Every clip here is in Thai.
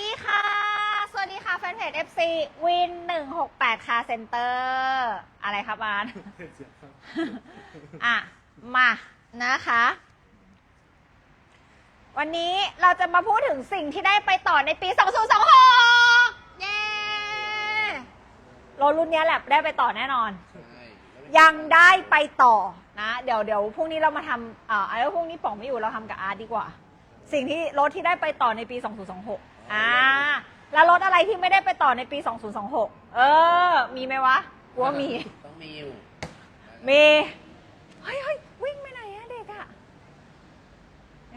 ดีค่ะ สวัสดีค่ะ แฟนเพจ FC Win 168 Car Center อะไรครับอาน อะ มานะคะ วันนี้เราจะมาพูดถึงสิ่งที่ได้ไปต่อในปี 2026 เย้รถรุ่นเนี้ยแหละได้ไปต่อแน่นอน ใช่ยังได้ไปต่อนะ เดี๋ยวเดี๋ยวพรุ่งนี้เรามาทำอ่าไอ้พรุ่งนี้ป๋องไม่อยู่เราทำกับอาร์ตดีกว่า สิ่งที่รถที่ได้ไปต่อในปี 2026 อ่า แล้วรถอะไรที่ไม่ได้ไปต่อในปี 2026 เออ มีไหมวะกูว่ามี ต้องมีอยู่มี เฮ้ยเฮ้ยวิ่งไปไหนอะเด็กอะ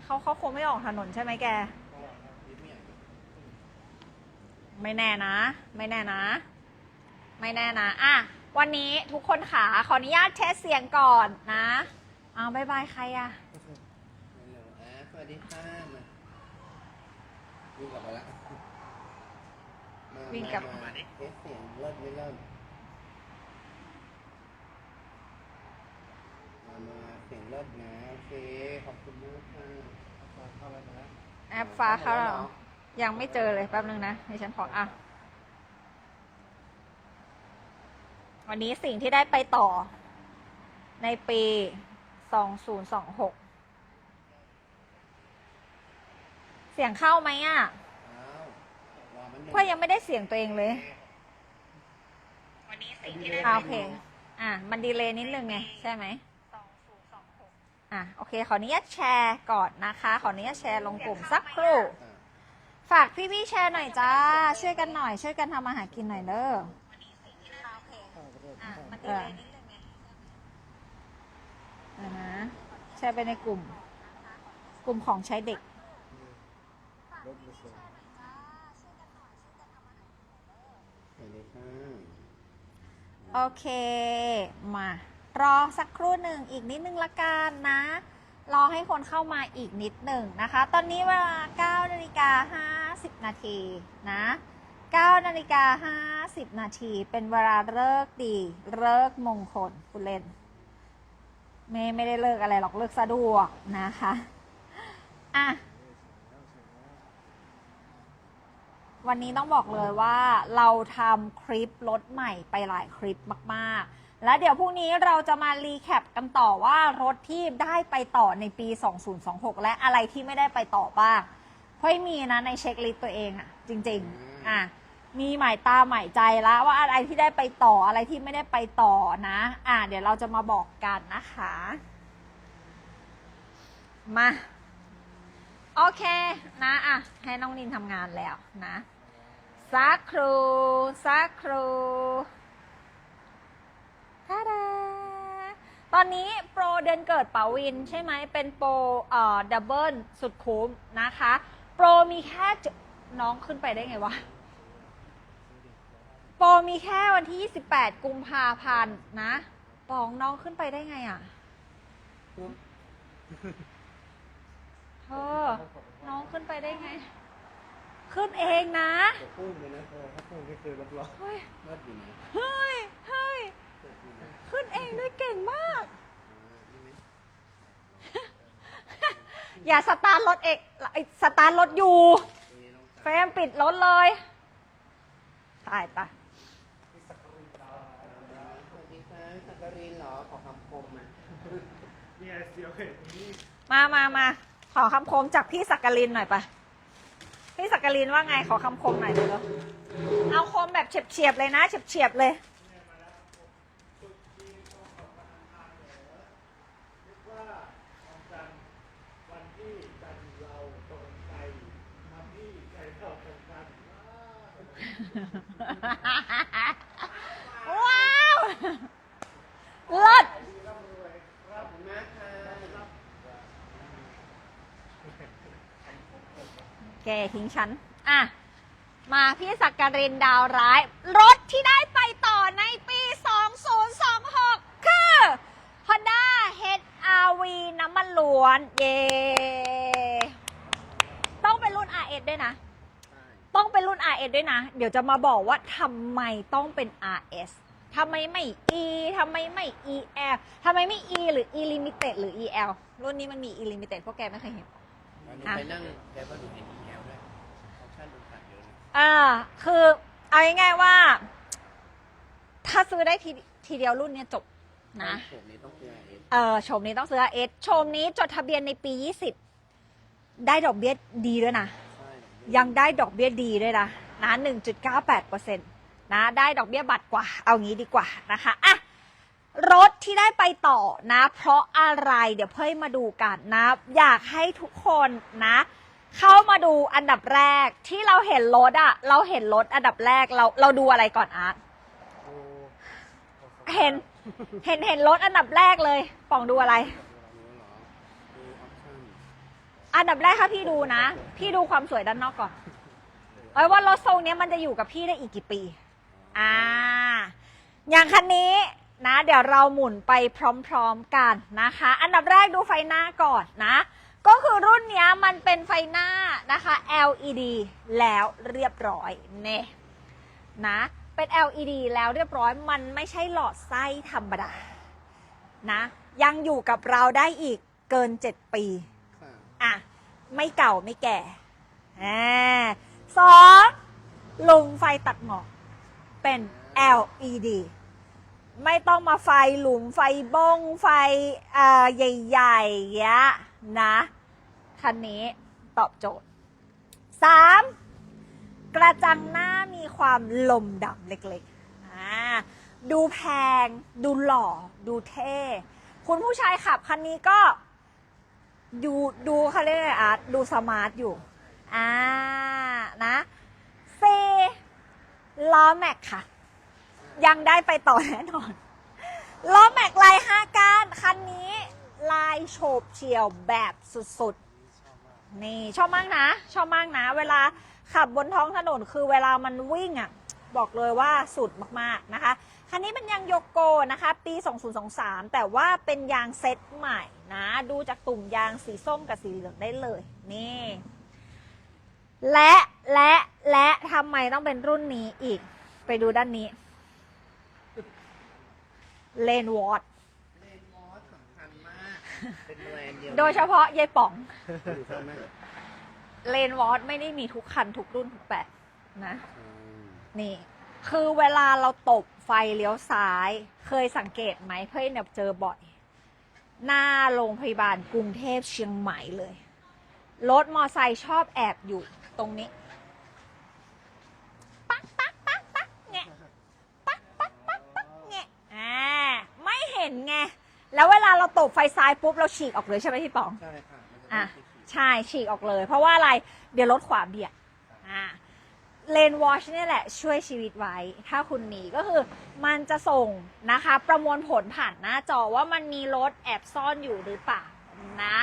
เขาเขาคงไม่ออกถนนใช่ไหมแก ไม่แน่นะ ไม่แน่นะ ไม่แน่นะ อะ วันนี้ทุกคนขาขออนุญาตเทสเสียงก่อนนะอ้าวบายบายใครอะฮัลโหลแอฟสวัสดีค่ะมา วิ่งกลับมาละมาวิ่งกลับ มามาดิเอ๊ะเสียงเลิศไม่เลิศมามาเสียงเลิศนะโอเคขอบคุณมากค่ะเข้าแล้วนะแอปฟ้าเขาเหรอยังไม่เจอเลยแป๊บนึงนะดิฉันขออะ วันนี้สิ่งที่ได้ไปต่อ ในปี 2026 เสียงเข้าไหมอะอ้าวรอมันหนึ่งเพราะยังไม่ได้เสียงตัวเองเลยวันนี้สิ่งที่ได้อ่าโอเค อะ มันดีเลย์นิดนึงไงใช่ไหมอะโอเค ขออนุญาตแชร์ก่อนนะคะ ขออนุญาตแชร์ลงกลุ่มสักครู่อะฝากพี่ๆแชร์หน่อยจ้า ช่วยกันหน่อย ช่วยกันทำอาหารกินหน่อยเด้อเออเดี๋ยวนะแชร์ไปในกลุ่ม กลุ่มของใช้เด็ก สวัสดีค่ะ โอเค มา รอสักครู่หนึ่งอีกนิดนึงละกันนะ รอให้คนเข้ามาอีกนิดหนึ่งนะคะ ตอนนี้เวลา9นาฬิกา50 นาทีนะ9นาฬิกา50 นาที เป็นเวลาเลิกดีเลิกมงคลคุณเล่นไม่ไม่ได้เลิกอะไรหรอกเลิกสะดวกนะคะ อะ วันนี้ต้องบอกเลยว่าเราทำคลิปรถใหม่ไปหลายคลิปมากๆ แล้วเดี๋ยวพรุ่งนี้เราจะมารีแคปกันต่อว่ารถที่ได้ไปต่อในปี 2026 และอะไรที่ไม่ได้ไปต่อบ้างเพราะมีนะในเช็คลิสต์ตัวเองอะจริงๆอะมีหมายตาหมายใจแล้วว่าอะไรที่ได้ไปต่ออะไรที่ไม่ได้ไปต่อนะ อะเดี๋ยวเราจะมาบอกกันนะคะ มา โอเคนะ อะ ให้น้องนินทำงานแล้วนะ สักครูสักครูท่าดาตอนนี้โปรเดือนเกิดป๋าวินใช่ไหมเป็นโปรเอ่อดับเบิลสุดคุ้มนะคะ โปรมีแค่เจ็ดน้องขึ้นไปได้ไงวะ โปรมีแค่วันที่ 28 กุมภาพันธ์นะปองน้องขึ้นไปได้ไงอะเธอน้องขึ้นไปได้ไง ขึ้นเองนะจะพุ่งเลยนะเออถ้าพุ่งไม่เคยรับรองเฮ้ยเลิศอยู่นะเฮ้ยเฮ้ยเลิศอยู่นะขึ้นเองด้วยเก่งมากอ่านี่ไหมอย่าสตาร์ทรถเอกไอ้สตาร์ทรถอยู่ ตรงนี้น้องเฟรมปิดรถเลยตายตายสวัสดีค่ะสักการินเหรอขอคำคมอะเนี่ยเสียวเห็นนี่มามามาขอคำคมจากพี่สักกลินหน่อยไปะ พี่สักกลินว่าไงขอคำคมหน่อยเดี๋ยวเอาคมแบบเฉียบๆเลยนะเฉียบๆเลยว่าวันจันทร์วันที่จันทร์เราตรงใจมาที่ใจเราตรงกัน ว้าวเลิศ ขอบคุณมากค่ะ แกทิ้งฉัน อะ มาพี่สักการินดาวร้าย รถที่ได้ไปต่อในปี 2026 คือ Honda HR-V น้ำมันล้วน เย้ต้องเป็นรุ่น RS ด้วยนะใช่ต้องเป็นรุ่น RS ด้วยนะ เดี๋ยวจะมาบอกว่าทำไมต้องเป็น RS ทำไมไม่ E ทำไมไม่ EL ทำไมไม่ E หรือ E Limited หรือ EL รุ่นนี้มันมี E Limited พวกแกไม่เคยเห็นแล้วหนูอะไปนั่งแต่ว่าหนูเห็นอีแอลด้วยออปชั่นดูขาดเยอะอ่าคือเอาง่ายๆว่า ถ้าซื้อได้ทีทีเดียวรุ่นเนี้ยจบนะ ผมนี้ต้องซื้อเอสเออชมนี้ต้องซื้อเอสชมนี้จดทะเบียนในปี 20 ได้ดอกเบี้ยดีด้วยนะ ใช่ยังได้ดอกเบี้ยดีด้วยนะนะ1.98%นะได้ดอกเบี้ยบัตรกว่า เอางี้ดีกว่านะคะอะรถที่ได้ไปต่อนะ เพราะอะไรเดี๋ยวเพื่อมาดูกันนะ อยากให้ทุกคนนะ เข้ามาดูอันดับแรกที่เราเห็นรถอะเราเห็นรถอันดับแรกเราเราดูอะไรก่อนอาร์ตโอ้เห็นเห็นเห็นรถอันดับแรกเลยปองดูอะไรรู้เหรอดูออปชั่นอันดับแรกถ้าพี่ดูนะ พี่ดูความสวยด้านนอกก่อนไว้ว่ารถทรงเนี้ยมันจะอยู่กับพี่ได้อีกกี่ปี อ่า อย่างคันนี้นะ เดี๋ยวเราหมุนไปพร้อม ๆกันนะคะ อันดับแรกดูไฟหน้าก่อนนะ ก็คือรุ่นเนี้ยมันเป็นไฟหน้านะคะ LED แล้วเรียบร้อยเน่นะ เป็น LED แล้วเรียบร้อยมันไม่ใช่หลอดไส้ธรรมดานะยังอยู่กับเราได้อีกเกิน 7 ปีค่ะอะไม่เก่าไม่แก่อ่าสองลุงไฟตัดหมอกเป็น LED ไม่ต้องมาไฟหลุมไฟบ้งไฟเอ่อใหญ่ๆเงี้ย นะ คันนี้ตอบโจทย์สามกระจังหน้ามีความลมดำเล็กๆอ่าดูแพง ดูหล่อ ดูเท่ คุณผู้ชายขับคันนี้ก็ดูดูเขาเรียกอะไรอาร์ตดูสมาร์ทอยู่ อ่า นะเซล้อแม็กค่ะ ยังได้ไปต่อแน่นอนล้อแม็กลายห้าก้านคันนี้ ลายโฉบเฉี่ยวแบบสุดๆ นี่ชอบมากนะ ชอบมากนะ เวลาขับบนท้องถนนคือเวลามันวิ่งอะ บอกเลยว่าสุดมากๆนะคะ คันนี้เป็นยางโยโกนะคะ ปี 2023 แต่ว่าเป็นยางเซ็ตใหม่นะ ดูจากตุ่มยางสีส้มกับสีเหลืองได้เลย นี่ และและและทำไมต้องเป็นรุ่นนี้อีก ไปดูด้านนี้เลนวอตเลนมอสสำคัญมาก เป็นแบรนด์เดียว โดยเฉพาะยายป๋องดูชอบไหมเลนวอตไม่ได้มีทุกคันทุกรุ่นทุกแบบนะอืมนี่ คือเวลาเราตบไฟเลี้ยวซ้าย เคยสังเกตไหมเพื่อนเนี่ยเจอบ่อย หน้าโรงพยาบาลกรุงเทพเชียงใหม่เลย รถมอไซค์ชอบแอบอยู่ตรงนี้ ปักปักปักปักเงี้ยปักปักปักปักเงี้ยอ่าไม่เห็นไง แล้วเวลาเรา ตบไฟซ้ายปุ๊บเราฉีกออกเลยใช่ไหมพี่ป๋องใช่ค่ะมันจะอะเป็นสีใช่ฉีกออกเลย เพราะว่าอะไรเดี๋ยวรถขวาเบียดอ่าเลนวอชเนี่ยแหละช่วยชีวิตไว้ ถ้าคุณมีก็คือมันจะส่งนะคะ ประมวลผลผ่านหน้าจอว่ามันมีรถแอบซ่อนอยู่หรือเปล่านะ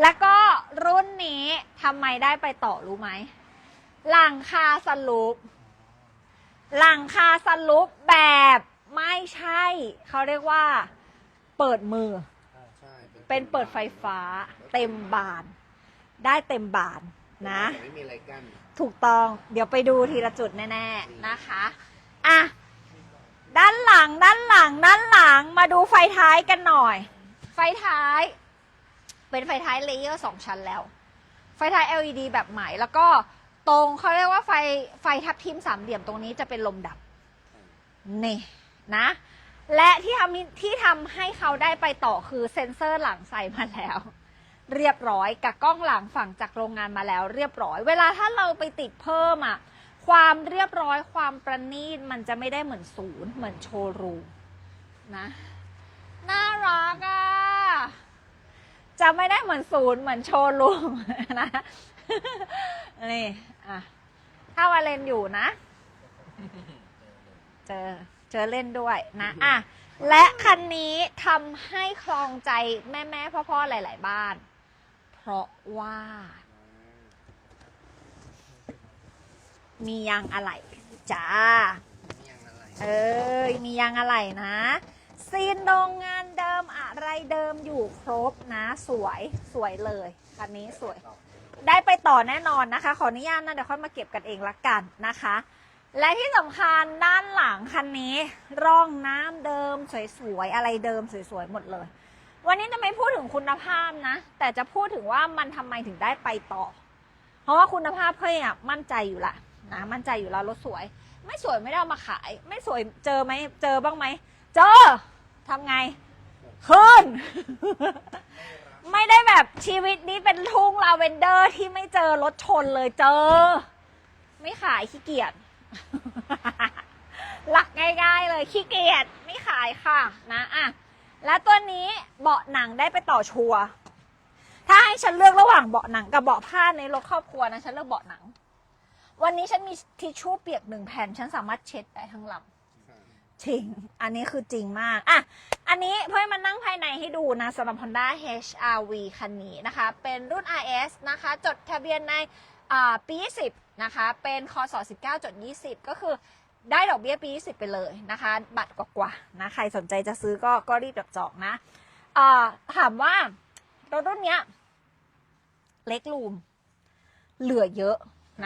แล้วก็รุ่นนี้ทำไมได้ไปต่อรู้ไหมหลังคาสลูปหลังคาสลูปแบบไม่ใช่ เขาเรียกว่าเปิดมือใช่ เป็นเปิดไฟฟ้าเต็มบาน ได้เต็มบานนะ ไม่มีอะไรกั้นถูกต้อง เดี๋ยวไปดูทีละจุดแน่ๆนะคะ อะ ด้านหลัง ด้านหลัง ด้านหลัง มาดูไฟท้ายกันหน่อย ไฟท้าย เป็นไฟท้ายเลเยอร์สองชั้นแล้ว ไฟท้าย LED แบบใหม่ แล้วก็ตรงเขาเรียกว่าไฟ ไฟทับทิมสามเหลี่ยมตรงนี้จะเป็นลมดับ นี่นะ และที่ทำที่ทำให้เขาได้ไปต่อคือเซ็นเซอร์หลังใส่มาแล้ว เรียบร้อยกับกล้องหลังฝั่งจากโรงงานมาแล้วเรียบร้อย เวลาถ้าเราไปติดเพิ่มอะความเรียบร้อยความประณีตมันจะไม่ได้เหมือนศูนย์เหมือนโชว์รูมนะน่ารักอะจะไม่ได้เหมือนศูนย์เหมือนโชว์รูมนะนี่อะถ้าวาเลนอยู่นะ เจอ เจอเล่นด้วยนะอะและคันนี้ทำให้คลองใจแม่แม่พ่อพ่อๆหลาย ๆ บ้าน เพราะว่า มียางอะไหล่จ้ามีอย่างอะไรเอ้ยมียางอะไหล่นะซีนโรงงานเดิมอะไรเดิมอยู่ครบนะ สวยสวยเลยคันนี้สวย ได้ไปต่อแน่นอนนะคะ ขออนุญาตนะ เดี๋ยวค่อยมาเก็บกันเองละกันนะคะ และที่สำคัญด้านหลังคันนี้ ร่องน้ำเดิมสวยๆ อะไรเดิมสวยๆ หมดเลย วันนี้จะไม่พูดถึงคุณภาพนะ แต่จะพูดถึงว่ามันทำไมถึงได้ไปต่อ เพราะว่าคุณภาพเพื่อนอะมั่นใจอยู่ละนะมั่นใจอยู่แล้วรถสวย ไม่สวยไม่ได้เอามาขาย ไม่สวยเจอไหมเจอบ้างไหมเจอทำไงขึ้น ไม่ได้แบบชีวิตนี้เป็นทุ่งลาเวนเดอร์ที่ไม่เจอรถชนเลยเจอ ไม่ขายขี้เกียจ หลักง่าย ๆ เลยขี้เกียจไม่ขายค่ะนะอะและตัวนี้เบาะหนังได้ไปต่อชัวถ้าให้ฉันเลือกระหว่างเบาะหนังกับเบาะผ้าในรถครอบครัวนะฉันเลือกเบาะหนัง วันนี้ฉันมีทิชชู่เปียกหนึ่งแผ่นฉันสามารถเช็ดได้ทั้งลำจริง อันนี้คือจริงมากอะอันนี้เพื่อมานั่งภายในให้ดูนะสำหรับ Honda HRV คันนี้นะคะ เป็นรุ่น RS นะคะ จดทะเบียนใน ปี20นะคะ เป็นคศ19.20 ก็คือได้ดอกเบี้ยปี 20 ไปเลยนะคะ บัตรกว่าๆนะ ใครสนใจจะซื้อก็ก็รีบจับจองนะถามว่ารถรุ่นเนี้ย เล็กรูม เหลือเยอะ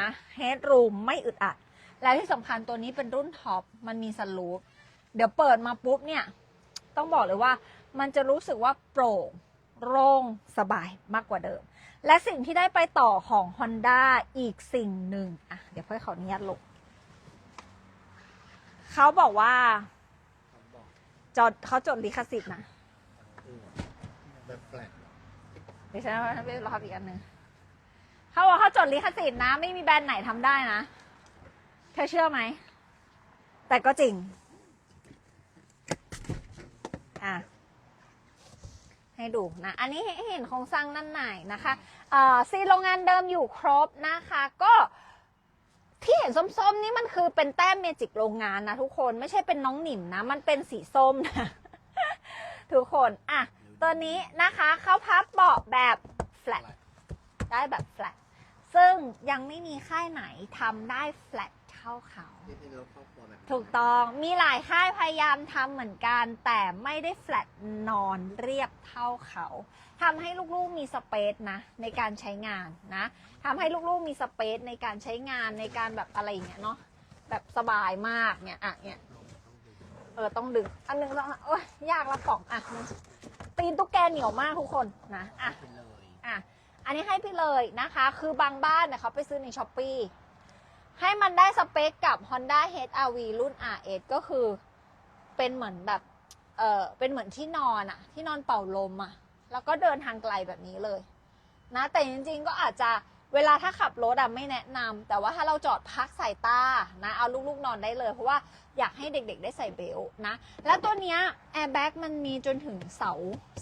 นะเฮดรูมไม่อึดอัด และที่สำคัญตัวนี้เป็นรุ่นท็อป มันมีสลูป เดี๋ยวเปิดมาปุ๊บเนี่ย ต้องบอกเลยว่า มันจะรู้สึกว่าโปร่ง โล่ง สบายมากกว่าเดิม และสิ่งที่ได้ไปต่อของ Honda อีกสิ่งหนึ่งอะเดี๋ยวค่อยขออนุญาตลงเขาบอกว่าจดเขาจดลิขสิทธิ์นะแบบแปลกเดี๋ยวฉันเอาไปรออีกอันหนึ่งเขาบอกเขาจดลิขสิทธิ์นะ ไม่มีแบรนด์ไหนทำได้นะ เธอเชื่อไหม แต่ก็จริง อะ ให้ดูนะ อันนี้ให้เห็นโครงสร้างด้านในนะคะเอ่อซีโรงงานเดิมอยู่ครบนะคะ ก็ที่เห็นส้มๆนี่มันคือเป็นแต้มเมจิกโรงงานนะทุกคนไม่ใช่เป็นน้องหนิมนะ มันเป็นสีส้มนะทุกคนอะตัวนี้นะคะเขาพับเบาะแบบ flat ได้แบบ flat ซึ่งยังไม่มีค่ายไหนทำได้ flat เท่าเขานี่เป็นร ถูกต้องมีหลายค่ายพยายามทำเหมือนกัน แต่ไม่ได้ flat นอนเรียบเท่าเขาทำให้ลูกๆมีสเปซนะในการใช้งานนะทำให้ลูกๆมีสเปซในการใช้งานในการแบบอะไรอย่างเงี้ยเนาะแบบสบายมากเนี่ยอะเนี่ยเออต้องดึงอันหนึงต้องโอ้ยยากละป่องอะตีนตุ๊กแกเหนียวมากทุกคนนะอะอะอันนี้ให้พี่เลยนะคะ คือบางบ้านเนี่ยเขาไปซื้อในช้อปปี้ ให้มันได้สเปคกับ Honda HR-V รุ่น RS ก็คือเป็นเหมือนแบบ เออเป็นเหมือนที่นอนอะที่นอนเป่าลมอะแล้วก็เดินทางไกลแบบนี้เลย นะ แต่จริงๆก็อาจจะเวลาถ้าขับรถอะไม่แนะนำแต่ว่าถ้าเราจอดพักสายตานะ เอาลูกๆนอนได้เลย เพราะว่าอยากให้เด็กๆได้ใส่เบลต์นะ แล้วตัวเนี้ยแอร์แบ็กมันมีจนถึงเสา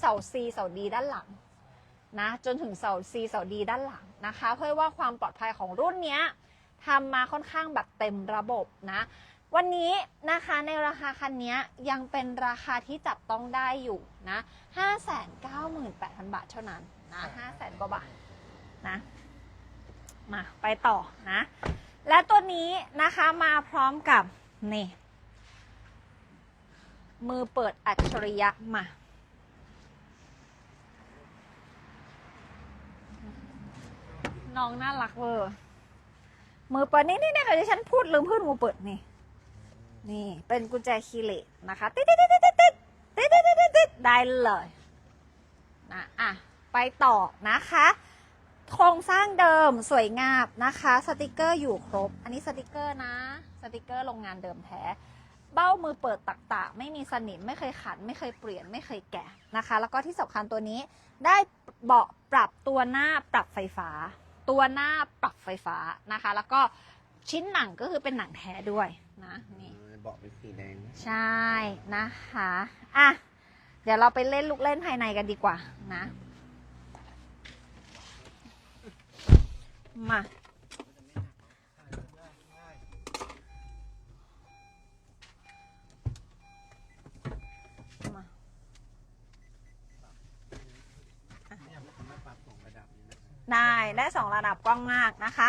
เสา C เสา D ด้านหลังนะจนถึงเสา C เสา D ด้านหลังนะคะ เพื่อว่าความปลอดภัยของรุ่นเนี้ย ทำมาค่อนข้างแบบเต็มระบบนะ วันนี้นะคะในราคาคันนี้ยังเป็นราคาที่จับต้องได้อยู่นะ598,000 บาทเท่านั้นนะ500,000กว่าบาทนะมาไปต่อนะ และตัวนี้นะคะมาพร้อมกับนี่มือเปิดอัจฉริยะมาน้องน่ารักเวอร์ มือเปิดนี่นี่นี่เดี๋ยวฉันพูดลืมพูดมือเปิดนี่ นี่เป็นกุญแจคีเลสนะคะติดติดติดติดติดติดติดติดติดติดติดได้เลยนะอะไปต่อนะคะ โครงสร้างเดิมสวยงามนะคะ สติกเกอร์อยู่ครบ อันนี้สติกเกอร์นะ สติกเกอร์โรงงานเดิมแท้ เบ้ามือเปิดตักตะไม่มีสนิมไม่เคยขัดไม่เคยเปลี่ยนไม่เคยแกะนะคะ แล้วก็ที่สำคัญตัวนี้ได้เบาะปรับตัวหน้าปรับไฟฟ้า ตัวหน้าปรับไฟฟ้านะคะ แล้วก็ชิ้นหนังก็คือเป็นหนังแท้ด้วยนะนี่เบาะเป็นสีแดงนะใช่นะคะอะเดี๋ยวเราไปเล่นลูกเล่นภายในกันดีกว่านะ มามา เนี่ยมันสามารถปรับสองระดับนี้นะครับ ได้ได้สองระดับกว้างมากนะคะ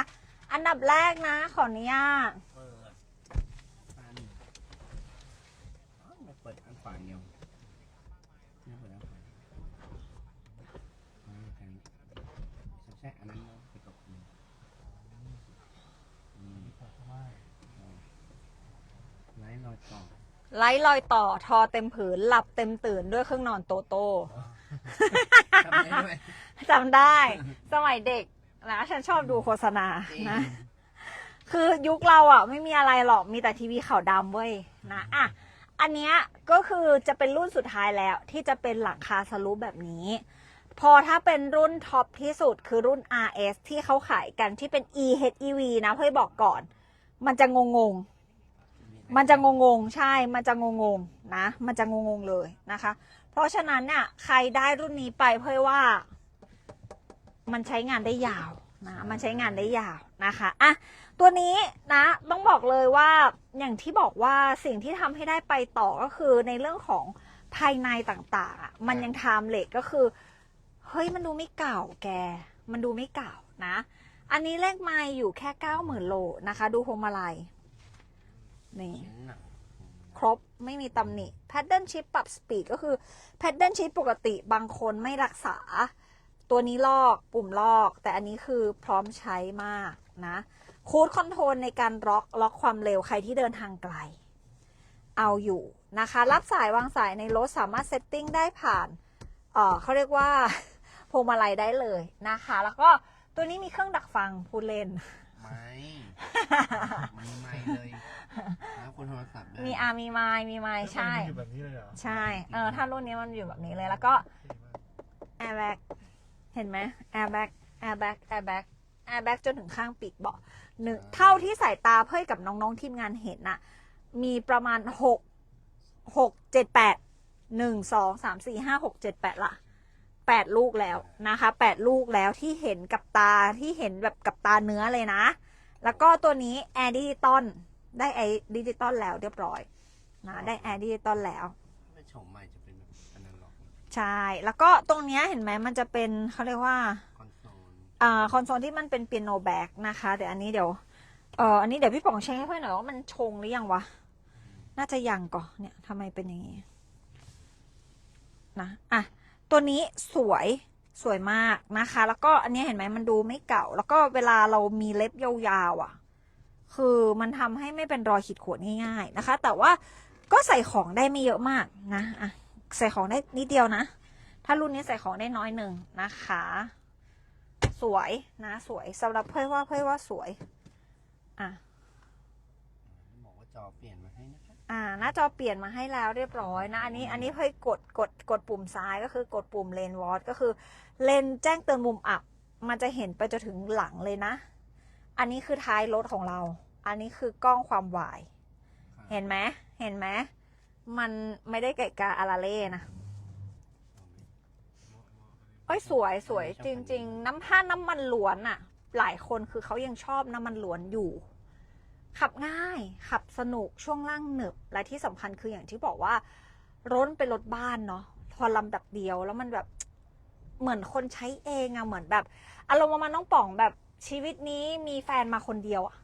อันดับแรกนะ ขออนุญาตเปิดอันอ๋อมาเปิดอันฝาเดียวเนี่ยเปิดอันฝาอ่าแทนใช่อันนั้นเนอะไปตกอืมอืมไล่รอยต่อไล่รอยต่อทอเต็มผืนหลับเต็มตื่นด้วยเครื่องนอนโตโต ทำได้ไหมจำได้ สมัยเด็กนะฉันชอบดูโฆษณาจริง นะ คือยุคเราอะ ไม่มีอะไรหรอกมีแต่ทีวีขาวดำเว้ยนะอะอันเนี้ยก็คือจะเป็นรุ่นสุดท้ายแล้วที่จะเป็นหลังคาสลูปแบบนี้ พอถ้าเป็นรุ่นท็อปที่สุดคือรุ่น RS ที่เขาขายกันที่เป็น EHEV นะเพื่อบอกก่อน มันจะงงงๆ มันจะงงงๆใช่ มันจะงงงๆนะ มันจะงงงๆเลยนะคะ เพราะฉะนั้นเนี่ยใครได้รุ่นนี้ไปเพื่อว่า มันใช้งานได้ยาวนะมันใช้งานได้ยาวนะคะอะตัวนี้นะต้องบอกเลยว่าอย่างที่บอกว่าสิ่งที่ทำให้ได้ไปต่อก็คือในเรื่องของภายในต่างๆ มันยังทม์เลทก็คือ เฮ้ยมันดูไม่เก่าแก มันดูไม่เก่านะ อันนี้เลขไมล์อยู่แค่เก้าหมื่นโลนะคะ ดูพวงมาลัยนี่หนัก บไม่มีตำหนิ Pattern Shift ปรับสปีดก็คือ Pattern Shift ปกติบางคนไม่รักษา ตัวนี้ลอกปุ่มลอก แต่อันนี้คือพร้อมใช้มากนะคูดคอนโทรลในการล็อกล็อกความเร็วใครที่เดินทางไกล เอาอยู่นะคะ รับสายวางสายในรถสามารถเซตติ้งได้ผ่านเออเขาเรียกว่าพวงมาลัยได้เลยนะคะ แล้วก็ตัวนี้มีเครื่องดักฟังพูดเล่น ไม่มีไม่เลย แล้วคุณโทรศัพท์ด้วยมีอามีไมล์มีไมล์ใช่ มันอยู่แบบนี้เลยเหรอใช่ เออ ถ้ารุ่นนี้มันอยู่แบบนี้เลย แล้วก็เท่มาก airbag เห็นไหม airbag airbag airbag airbag จนถึงข้างปีกเบาะหนึ่งเท่าที่สายตาเพื่อกับน้องๆทีมงานเห็นน่ะ มีประมาณหกหกเจ็ดแปดหนึ่งสองสามสี่ห้าหกเจ็ดแปดละแปดลูกแล้วนะคะแปดลูกแล้วที่เห็นกับตาที่เห็นแบบกับตาเนื้อเลยนะ แล้วก็ตัวนี้แอร์ดิจิตอล ได้แอร์ดิจิตอลแล้วเรียบร้อยนะได้แอร์ดิจิตอลแล้วถ้าเป็นโฉมใหม่จะเป็นแบบอนาล็อกใช่ แล้วก็ตรงเนี้ยเห็นไหมมันจะเป็นเขาเรียกว่าคอนโซลอ่าคอนโซลที่มันเป็นเปียโนแบ็กนะคะเดี๋ยวอันนี้เดี๋ยวเอ่ออันนี้เดี๋ยวพี่ป๋องเช็คให้เพื่อนหน่อยว่ามันชงหรือยังวะน่าจะยังก่อนเนี่ยทำไมเป็นอย่างนี้นะอะตัวนี้สวยสวยมากนะคะ แล้วก็อันนี้เห็นไหมมันดูไม่เก่า แล้วก็เวลาเรามีเล็บยาวๆอะ คือมันทำให้ไม่เป็นรอยขีดข่วนง่ายๆนะคะ แต่ว่าก็ใส่ของได้ไม่เยอะมากนะอะใส่ของได้นิดเดียวนะ ถ้ารุ่นนี้ใส่ของได้น้อยหนึ่งนะคะ สวยนะสวยสำหรับเพื่อนว่าเพื่อนว่าสวย อะบอกว่าจอเปลี่ยนมาให้นะคะอ่าหน้าจอเปลี่ยนมาให้แล้วเรียบร้อยนะ อันนี้อันนี้เพื่อกดกดกดปุ่มซ้ายก็คือกดปุ่มเลนวอตก็คือ เลนแจ้งเตือนมุมอับ มันจะเห็นไปจนถึงหลังเลยนะ อันนี้คือท้ายรถของเรา อันนี้คือกล้องความวาย เห็นไหมเห็นไหมมันไม่ได้ไก่กาอาราเล่นะเอ้ยสวยสวยจริง ๆ น้ำผ้าน้ำมันล้วนอะหลายคนคือเขายังชอบน้ำมันล้วนอยู่ ขับง่ายขับสนุกช่วงล่างหนึบ และที่สำคัญคืออย่างที่บอกว่ารถเป็นรถบ้านเนาะพอลำดับเดียวแล้วมันแบบเหมือนคนใช้เองอะเหมือนแบบอารมณ์ประมาณน้องป๋องแบบชีวิตนี้มีแฟนมาคนเดียวอะ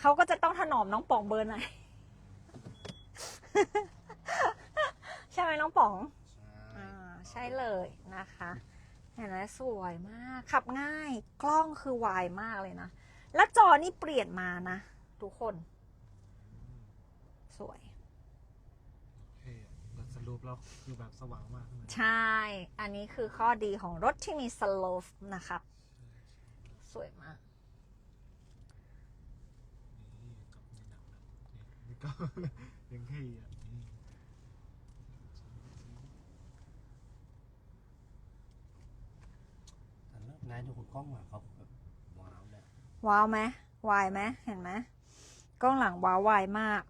เขาก็จะต้องถนอมน้องป๋องเบอร์ไหน ใช่ไหมน้องป๋องใช่อ่าใช่เลยนะคะเห็นไหมสวยมาก ขับง่าย กล้องคือวายมากเลยนะ แล้วจอนี่เปลี่ยนมานะ ทุกคน สวยเท่อะแต่สรุปแล้วคือแบบสว่างมากข้างในใช่ อันนี้คือข้อดีของรถที่มีสโลฟนะครับ สวยมาก นี่กับในหนังนะนี่นี่ก็ยังเท่อะนี่แต่เลิกนายดูคุณกล้องมาเขาแบบว้าวเลยว้าวไหมวายไหมเห็นไหมกล้องหลังว้าววายมาก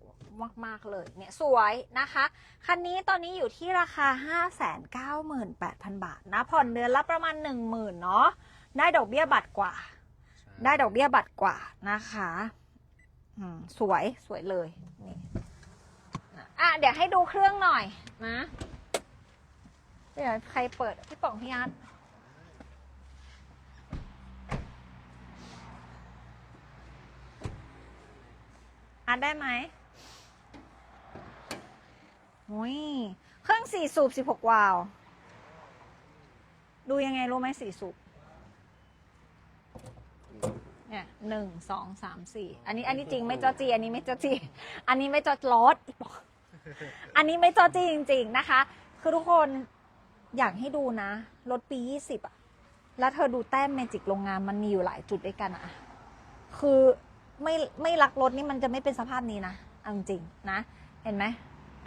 มากมาก ๆ เลยเนี่ยสวยนะคะ คันนี้ตอนนี้อยู่ที่ราคา 598,000 บาทนะ ผ่อนเดือนละประมาณ 10,000 เนาะได้ดอกเบี้ยบัตรกว่าใช่ได้ดอกเบี้ยบัตรกว่านะคะอืม สวยสวยเลยนี่อะเดี๋ยวให้ดูเครื่องหน่อยนะเดี๋ยวใครเปิดพี่ป๋องพี่อาร์ตอาร์ตได้ไหมโอ้ยเครื่องสี่สูบสิบหกวาล์วดูยังไงรู้ไหมสี่สูบ เนี่ยหนึ่งสองสามสี่อันนี้อันนี้จริงไม่จอจี อันนี้ไม่จอจี อันนี้ไม่จอรถอีบอกอันนี้ไม่จอจีจริง ๆนะคะ คือทุกคนอยากให้ดูนะรถปียี่สิบอะแล้วเธอดูแต้มเมจิกโรงงานมันมีอยู่หลายจุดด้วยกันอะคือไม่ไม่รักรถนี่มันจะไม่เป็นสภาพนี้นะเอาจริงๆนะ เห็นไหม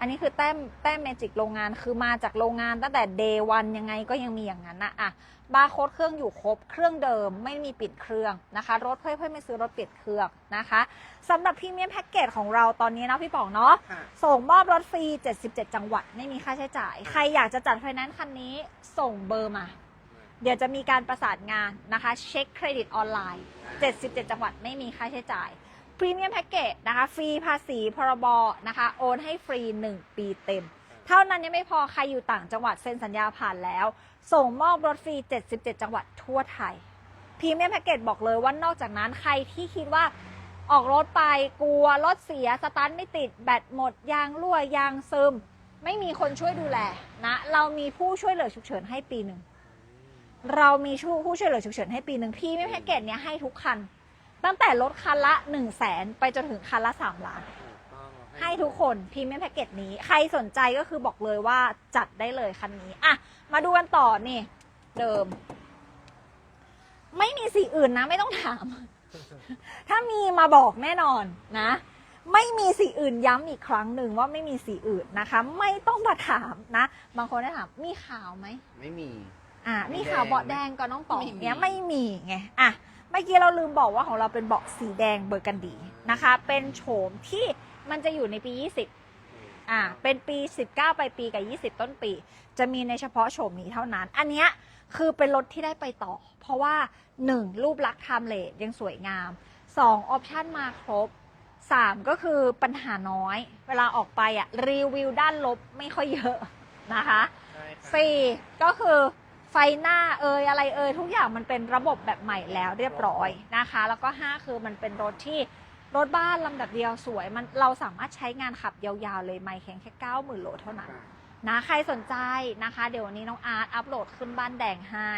อันนี้คือแต้มแต้มเมจิกโรงงานคือมาจากโรงงานตั้งแต่เดย์วันยังไงก็ยังมีอย่างนั้นนะอะบาร์โค้ดเครื่องอยู่ครบเครื่องเดิมไม่มีปิดเครื่องนะคะ รถเพื่อนเพื่อนไม่ซื้อรถเปลี่ยนเครื่องนะคะสำหรับพรีเมียมแพ็กเกจของเราตอนนี้นะพี่ป๋องเนาะค่ะ ส่งมอบรถฟรี 77 จังหวัดไม่มีค่าใช้จ่าย ใครอยากจะจัดไฟแนนซ์คันนี้ส่งเบอร์มา เดี๋ยวจะมีการประสานงานนะคะ เช็คเครดิตออนไลน์ 77 จังหวัดไม่มีค่าใช้จ่าย พรีเมียมแพ็กเกจนะคะฟรีภาษีพรบนะคะโอนให้ฟรี 1 ปีเต็ม เท่านั้นยังไม่พอใครอยู่ต่างจังหวัดเซ็นสัญญาผ่านแล้ว ส่งมอบรถฟรี 77 จังหวัดทั่วไทยพรีเมียมแพ็กเกจบอกเลยว่านอกจากนั้นใครที่คิดว่าออกรถไปกลัวรถเสียสตาร์ทไม่ติดแบตหมดยางรั่วยางซึม ไม่มีคนช่วยดูแลนะเรามีผู้ช่วยเหลือฉุกเฉินให้ปีหนึ่งเรามีชูผู้ช่วยเหลือฉุกเฉินให้ปีหนึ่งพี่ไม่แพ็กเกจเนี้ยให้ทุกคัน ตั้งแต่รถคันละ1นึ่งแสนไปจนถึงคันละ 3 ล้าน ถูกต้องเราให้ทุกคนพรีเมียมแพ็กเกจนี้ ใครสนใจก็คือบอกเลยว่าจัดได้เลยคันนี้อะมาดูกันต่อนี่ เดิม ไม่มีสีอื่นนะ ไม่ต้องถาม ถ้ามีมาบอกแน่นอนนะ ไม่มีสีอื่นย้ำอีกครั้งหนึ่งว่าไม่มีสีอื่นนะคะ ไม่ต้องมาถามนะ บางคนได้ถามมีขาวไหมไม่มี อะมีมีขาวแดงเบาะแดงกับน้องป๋องไม่มีเนี้ยไม่มีไงอะ เมื่อกี้เราลืมบอกว่าของเราเป็นเบาะสีแดงเบอร์กันดีนะคะ เป็นโฉมที่มันจะอยู่ในปี 20 อ่า เป็นปี 19 ไปปีกับ 20 ต้นปี จะมีในเฉพาะโฉมนี้เท่านั้น อันเนี้ยคือเป็นรถที่ได้ไปต่อ เพราะว่า 1. รูปลักษณ์ไทม์เลสยังสวยงาม 2. ออปชันมาครบ 3. ก็คือปัญหาน้อย เวลาออกไปอะรีวิวด้านลบไม่ค่อยเยอะนะคะใช่ค่ะสี่ก็คือ ไฟหน้าเอยอะไรเอยทุกอย่างมันเป็นระบบแบบใหม่แล้วเรียบร้อยนะคะ แล้วก็ 5 คือมันเป็นรถที่รถบ้านลำดับเดียวสวยมันเราสามารถใช้งานขับยาวๆเลยไม่แข็งแค่ 90,000 โลเท่านั้นนะใครสนใจนะคะ เดี๋ยววันนี้น้องอาร์ตอัปโหลดขึ้นบ้านแดงให้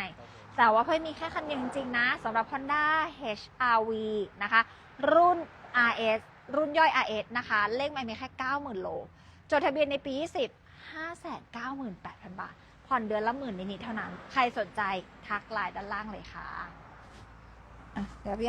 แต่ว่าเพื่อนมีแค่คันเดียวจริงๆนะสำหรับ Honda HRV นะคะ รุ่น RS รุ่นย่อย RS นะคะ เลขไม่มีแค่ 90,000 โล จดทะเบียนในปี 20 598,000 บาท ผ่อนเดือนละหมื่นนิดๆเท่านั้น ใครสนใจทักไลน์ด้านล่างเลยค่ะะเดี๋ยวพี่